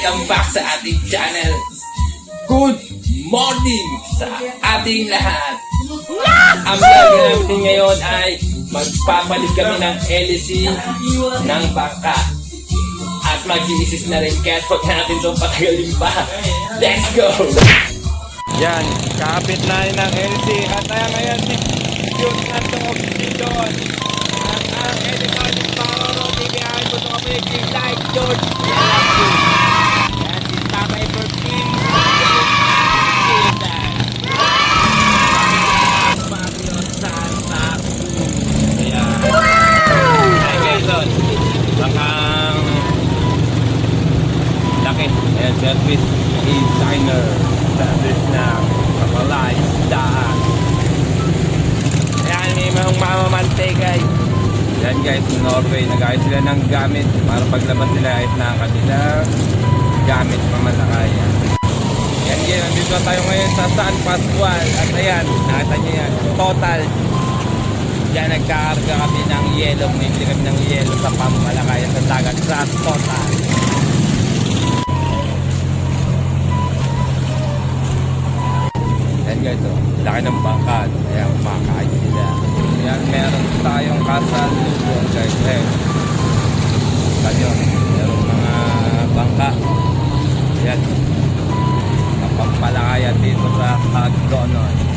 Welcome back sa ating channel. Good morning sa ating lahat. Ang gagawin natin ngayon ay magpapalit kami ng LC ng bangka. At mag-iisis na rin kahit huwag natin itong patagalin pa. Let's go! Yan, kakapit na yun ng LC. At ayan ngayon Jun Anton Dindon. At ang TV ay gusto ko yung like George. Yan, Ayan, service designer. Service na kapalay, daan. Ayan, may mga mamamante guys. Yan guys, Norway, nag-ayos sila ng gamit para paglabas nila ayos na ang kanilang gamit mamalakaya. Yan guys, nandito na tayo ngayon sa San Pascual. At ayan, nakita niyo yan, total. Yan, nagkakarga kami ng yelo. May kami ng yelo sa pamamalakaya sa dagat sa total. Oh. laki ng bangka. Ayan, makain sila. Yan, meron tayong kasalubong guys. Ayan. Kanyo, meron mga bangka. Yan. Napampalakayan dito sa Hagdonon.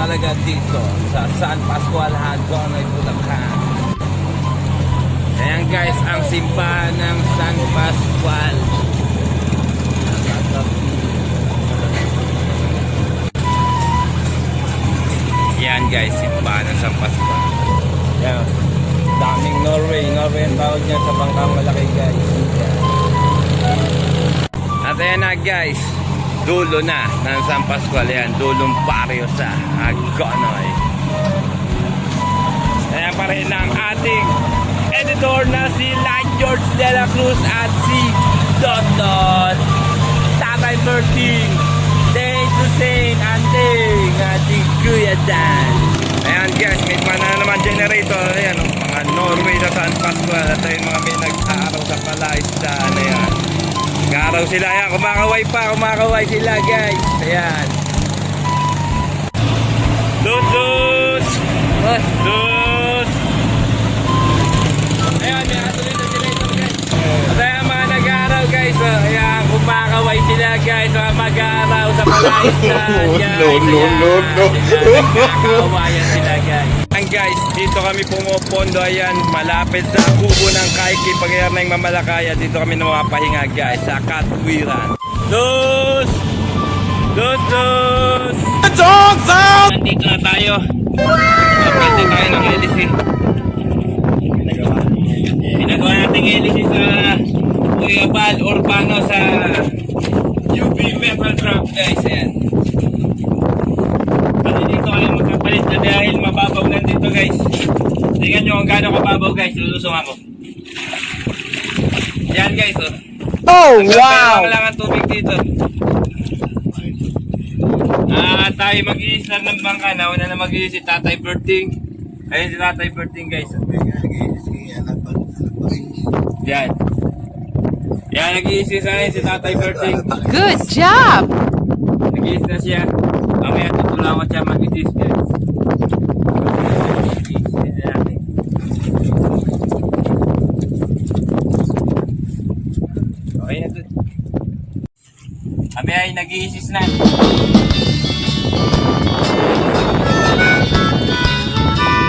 Talaga dito sa San Pascual Hagonoy, Bulacan. Ayan guys, ang simbahan ng San Pascual. Yan guys, simbahan ng San Pascual. Yan. Daming Norway. Norway ang tawag niya sa bangkang malaki guys. At ayan na guys, dulo na ng San Pascual. Yan, dulong baryo sa Agonoy. Ayan pa rin ang ating editor na si Light George De La Cruz at si Dondon. Tatay Berting Day to Saint Anting ating Kuya Dan. Ayan guys, may pa na naman generator. Ayan, oh, mga Norway na San Pascual At ayun mga may nag-aaraw sa palaisdaan. Ayan Nag-aaraw sila, ayan, kumakaway pa, kumakaway sila guys. Ayan. Lutus! Lutus! Ayan, may ato rin na generator guys. At ayan mga guys. Oh, Ayan, kumakaway sila guys. Mga mag-aaraw sa palaisdaan guys No, no, no, no. Ayan, Nagkakawayan sila Ayan guys, dito kami pumupondo. Ayan, malapit sa kubo ng Kaiki. Pagayar na yung mamalakaya Dito kami namapahinga guys Sa Katwiran. Dos! Dos, dos! Nandito na tayo. Napente tayo ng LC Pinagawa natin LC sa Kuya Bal Urbano sa UB Metal Truck guys Ayan Kasi dito kayo magkapalit na dahil mababaw lang dito guys Tingnan nyo kung gaano kababaw guys Lulusong ako Yan guys oh Oh, wow! lang ang tubig dito. Ah, tayo mag-iislam ng bangka. Nauna na mag-iis si Tatay Berting. Ayun si Tatay Berting, guys. Yan. Yan, nag-iis sa akin si Tatay Berting. Good job! Nag-iis na siya. Mamaya tutulungan siya mag-iis, guys. Mag-iis na natin. Okay na to. Kami ay nag-iisis na.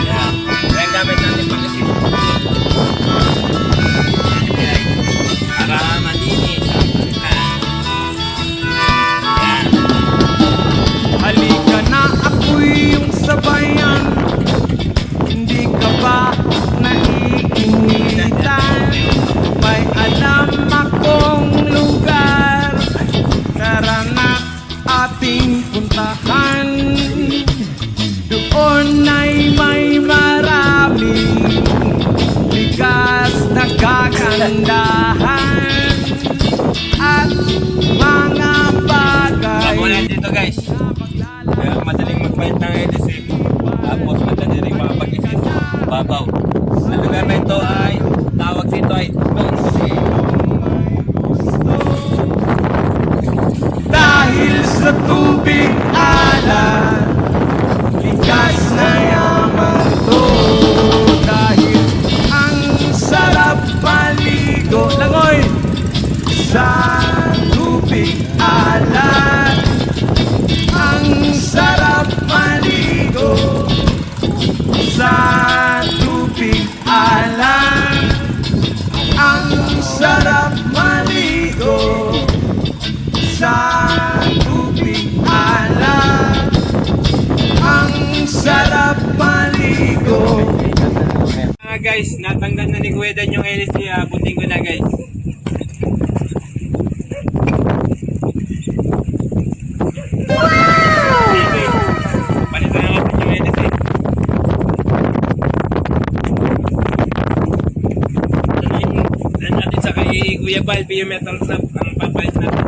Yan. Davao. Ang lugar na ito ay guys, natanggal na ni Kuya Dan yung LSD. Uh, puting ko na guys. Kuya Balbi yung metal trap ang papalit natin.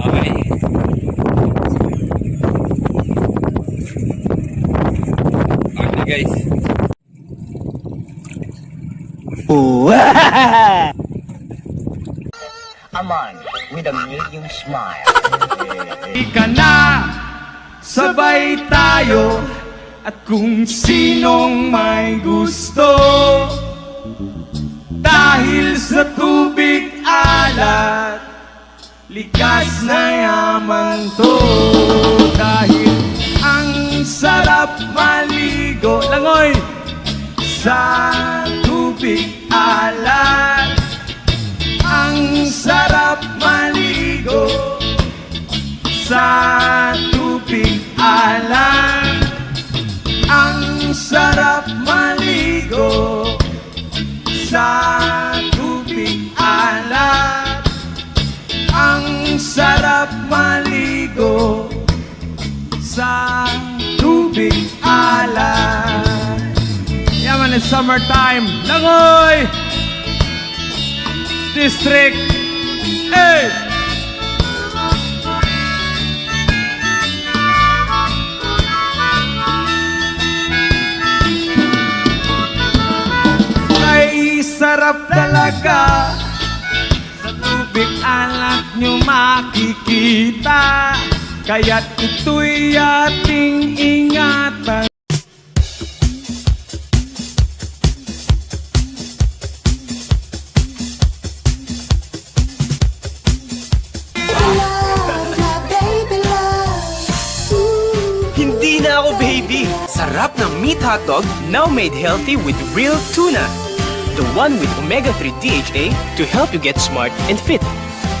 Okay. Okay guys. A man with a medium smile. Ika na, sabay tayo At kung sinong may gusto Dahil sa tubig alat Likas na yaman to Dahil ang sarap maligo Langoy! Sa tubig alat ang sarap sa tubig alam Ang sarap maligo sa tubig alam Ang sarap maligo sa tubig alam Yaman, it's summertime. Langoy! District 8 sarap talaga Sa tubig alat nyo makikita Kaya't ito'y ating ingatan. Hindi na ako baby! Sarap ng meat hotdog now made healthy with real tuna. The one with omega-3 DHA to help you get smart and fit.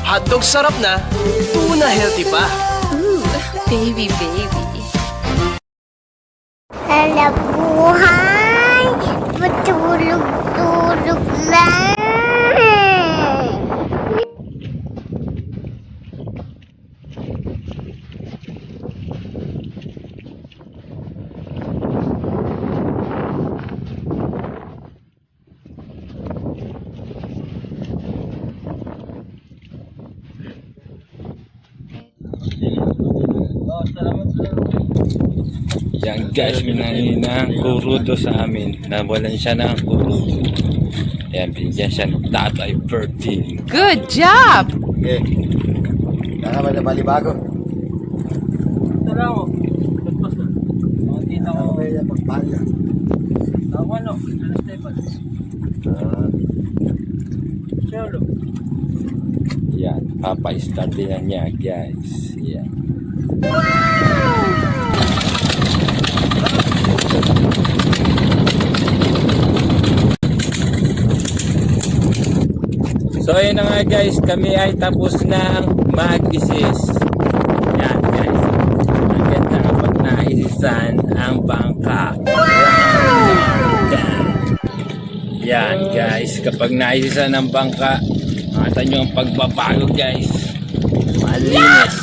Hotdog sarap na, tuna healthy pa. Ooh, baby, baby. Hala buhay, patulog-tulog lang. Yan guys, minangina ang kurudo sa amin. Nawalan siya ng kurudo. Ayan, binigyan siya ng tatay birthday. Good job! Okay. Kaya ba na balibago? Tara ko. Tapos na. Makikita ko. Ano ba yung magpala? Ako ano? Ano Stefan? Cholo. Yan, papa-start din na niya guys. Yan. So ayun na nga guys, kami ay tapos ng mag-isis. Yan guys. Ang ganda kapag naisisan ang bangka. Yan. Yan guys, kapag naisisan ang bangka, makita nyo ang pagbabago guys. Malinis.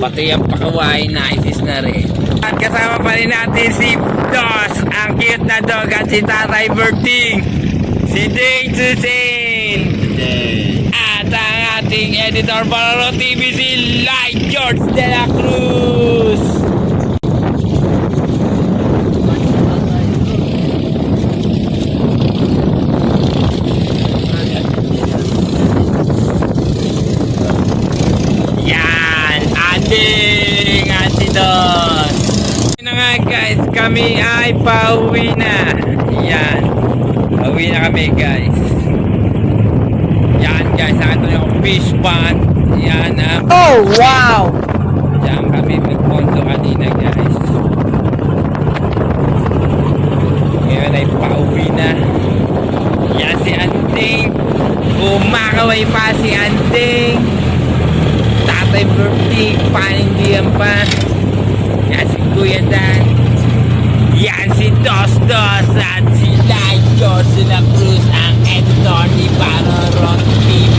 Pati ang pakaway, naisis na rin. At kasama pa rin natin si Dos, ang cute na dog at si Tatay Berting. Si Ding Susin. At ang ating editor para TV si Light George de la Cruz. Guys, kami ay pauwi na. Yan. Pauwi na kami guys. Yan guys, ito yung fish pond. Yan ah. Oh, wow! Diyan kami nagpondo kanina guys. Ngayon ay pauwi na. Yan si Anting. Kumakaway pa si Anting. Tatay birthday, panindihan pa. Kuya. Yan si Dos Dos at si Lai George Cruz ang editor ni Parorot TV.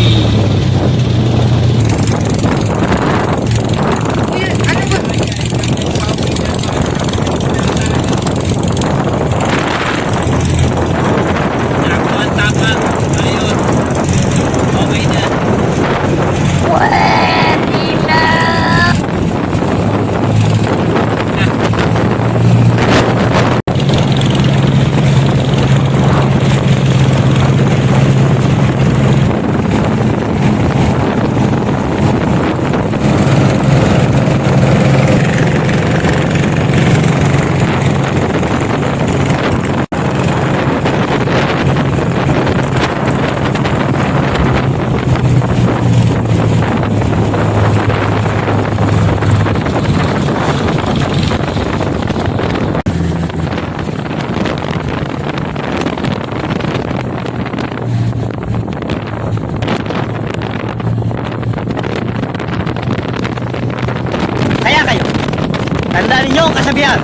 Kasabihan.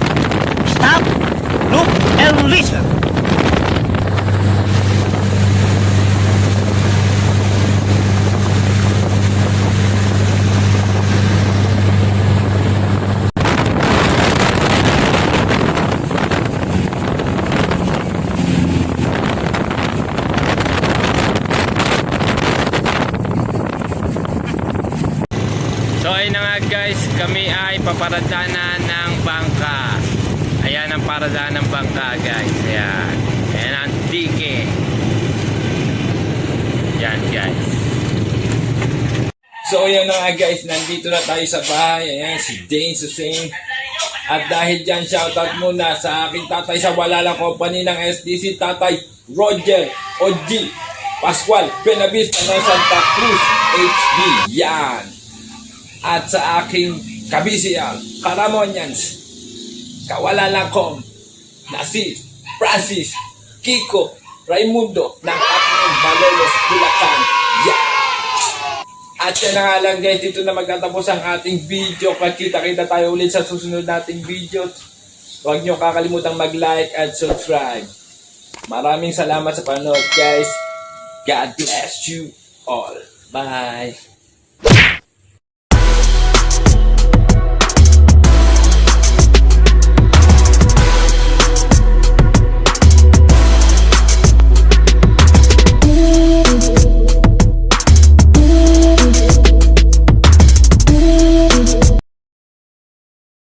Stop, look, and listen. So ayun na nga guys, kami ay paparadana ng bangka. Ayan ang paradana ng bangka guys. Ayan. Ayan ang tike. Yan guys. So yan na guys, nandito na tayo sa bahay. Ayan, si Dane Susain. At dahil dyan, shoutout muna sa aking tatay sa Walala Company ng SDC, tatay Roger OG Pascual Benavista ng Santa Cruz HB. Yan. At sa aking kabisial, Karamonyans, Kawalala Com, na si Francis Kiko Raimundo ng Atmang Malolos, Bulacan. Yan. At yan na nga lang guys, dito na magtatapos ang ating video. Pagkita-kita tayo ulit sa susunod nating video. Huwag nyo kakalimutang mag-like at subscribe. Maraming salamat sa panood guys. God bless you all. Bye.